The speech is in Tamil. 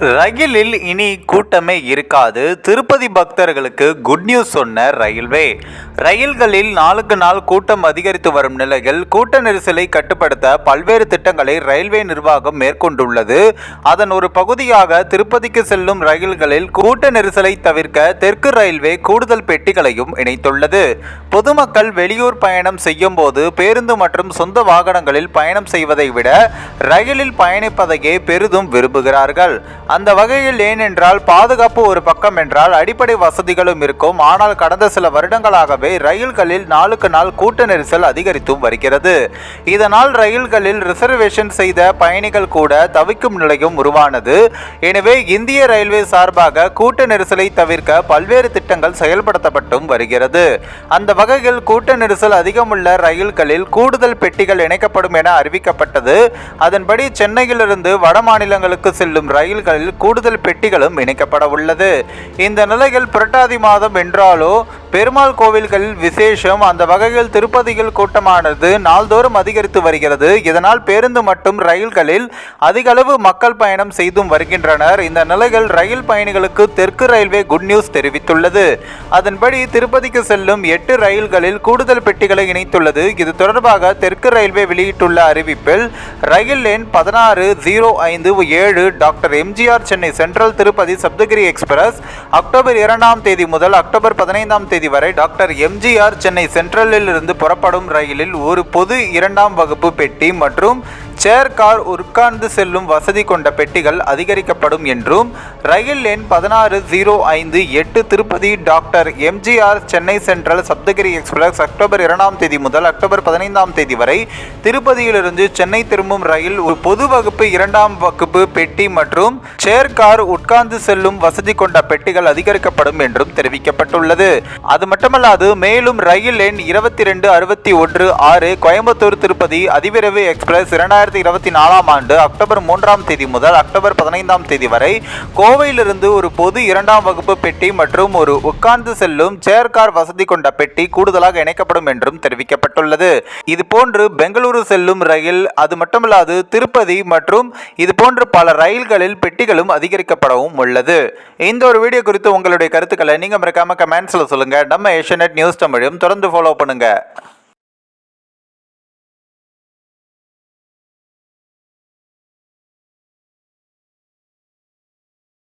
ரயிலில் இனி கூட்டமே இருக்காது. திருப்பதி பக்தர்களுக்கு குட் நியூஸ் சொன்ன ரயில்வே. ரயில்களில் நாளுக்கு நாள் கூட்டம் அதிகரித்து வரும் நிலையில் கூட்ட நெரிசலை கட்டுப்படுத்த பல்வேறு திட்டங்களை ரயில்வே நிர்வாகம் மேற்கொண்டுள்ளது. அதன் ஒரு பகுதியாக திருப்பதிக்கு செல்லும் ரயில்களில் கூட்ட நெரிசலை தவிர்க்க தெற்கு ரயில்வே கூடுதல் பெட்டிகளையும் இணைத்துள்ளது. பொதுமக்கள் வெளியூர் பயணம் செய்யும் போது பேருந்து மற்றும் சொந்த வாகனங்களில் பயணம் செய்வதை விட ரயிலில் பயணிப்பதையே பெரிதும் விரும்புகிறார்கள். அந்த வகையில் ஏனென்றால் பாதுகாப்பு ஒரு பக்கம் என்றால் அடிப்படை வசதிகளும் இருக்கும். ஆனால் கடந்த சில வருடங்களாகவே ரயில்களில் நாளுக்கு நாள் கூட்ட நெரிசல் அதிகரித்தும் வருகிறது. இதனால் ரயில்களில் ரிசர்வேஷன் செய்த பயணிகள் கூட தவிக்கும் நிலையும் உருவானது. எனவே இந்திய ரயில்வே சார்பாக கூட்ட நெரிசலை தவிர்க்க பல்வேறு திட்டங்கள் செயல்படுத்தப்பட்டும் வருகிறது. அந்த வகையில் கூட்ட நெரிசல் அதிகமுள்ள ரயில்களில் கூடுதல் பெட்டிகள் இணைக்கப்படும் என அறிவிக்கப்பட்டது. அதன்படி சென்னையிலிருந்து வட மாநிலங்களுக்கு செல்லும் ரயில்கள் கூடுதல் பெட்டிகளும் இணைக்கப்பட உள்ளது. இந்த நிலையில் புரட்டாதி மாதம் என்றாலோ பெருமாள் கோவில்களில் விசேஷம். அந்த வகையில் திருப்பதிகள் கூட்டமானது நாள்தோறும் அதிகரித்து வருகிறது. இதனால் பேருந்து மற்றும் ரயில்களில் அதிகளவு மக்கள் பயணம் செய்தும் வருகின்றனர். இந்த நிலையில் ரயில் பயணிகளுக்கு தெற்கு ரயில்வே குட் நியூஸ் தெரிவித்துள்ளது. அதன்படி திருப்பதிக்கு செல்லும் எட்டு ரயில்களில் கூடுதல் பெட்டிகளை இணைத்துள்ளது. இது தொடர்பாக தெற்கு ரயில்வே வெளியிட்டுள்ள அறிவிப்பில் ரயில் எண் பதினாறு ஜீரோ ஐந்து ஏழு doctor MGR Chennai central Tirupati Saptagiri express October இரண்டாம் தேதி முதல் அக்டோபர் பதினைந்தாம் தேதி வரை டாக்டர் எம்ஜிஆர் சென்னை சென்ட்ரலில் இருந்து புறப்படும் ரயிலில் ஒரு பொது இரண்டாம் வகுப்பு பெட்டி மற்றும் சேர் கார் உட்கார்ந்து செல்லும் வசதி கொண்ட பெட்டிகள் அதிகரிக்கப்படும் என்றும் ரயில் எண் பதினாறு ஜீரோ ஐந்து எட்டு Tirupati doctor MGR Chennai central Saptagiri express October இரண்டாம் தேதி முதல் அக்டோபர் பதினைந்தாம் தேதி வரை திருப்பதியிலிருந்து சென்னை திரும்பும் ரயில் ஒரு பொது வகுப்பு இரண்டாம் வகுப்பு பெட்டி மற்றும் சேர் கார் உட்கார்ந்து செல்லும் வசதி கொண்ட பெட்டிகள் அதிகரிக்கப்படும் என்றும் தெரிவிக்கப்பட்டுள்ளது. அது மட்டுமல்லாது மேலும் ரயில் எண் இருபத்தி ரெண்டு அறுபத்தி ஒன்று ஆறு கோயம்புத்தூர் திருப்பதி அதிவிரைவு எக்ஸ்பிரஸ் இரண்டாயிரத்தி இருபத்தி நாலாம் ஆண்டு அக்டோபர் மூன்றாம் தேதி முதல் அக்டோபர் பதினைந்தாம் தேதி வரை கோவையிலிருந்து ஒரு பொது இரண்டாம் வகுப்பு பெட்டி மற்றும் ஒரு உட்கார்ந்து செல்லும் சேர்கார் வசதி கொண்ட பெட்டி கூடுதலாக இணைக்கப்படும் என்றும் தெரிவிக்கப்பட்டுள்ளது. இது போன்று பெங்களூரு செல்லும் ரயில் அது மட்டுமல்லாது திருப்பதி மற்றும் இது போன்று பல ரயில்களில் பெட்டிகளும் அதிகரிக்கப்படவும் உள்ளது. இந்த ஒரு வீடியோ குறித்து உங்களுடைய கருத்துக்களை நீங்க மறக்காம கமெண்ட்ஸ்ல சொல்லுங்க. நம்ம ஏஷியநெட் நியூஸ் தமிழையும் தொடர்ந்து ஃபாலோ பண்ணுங்க.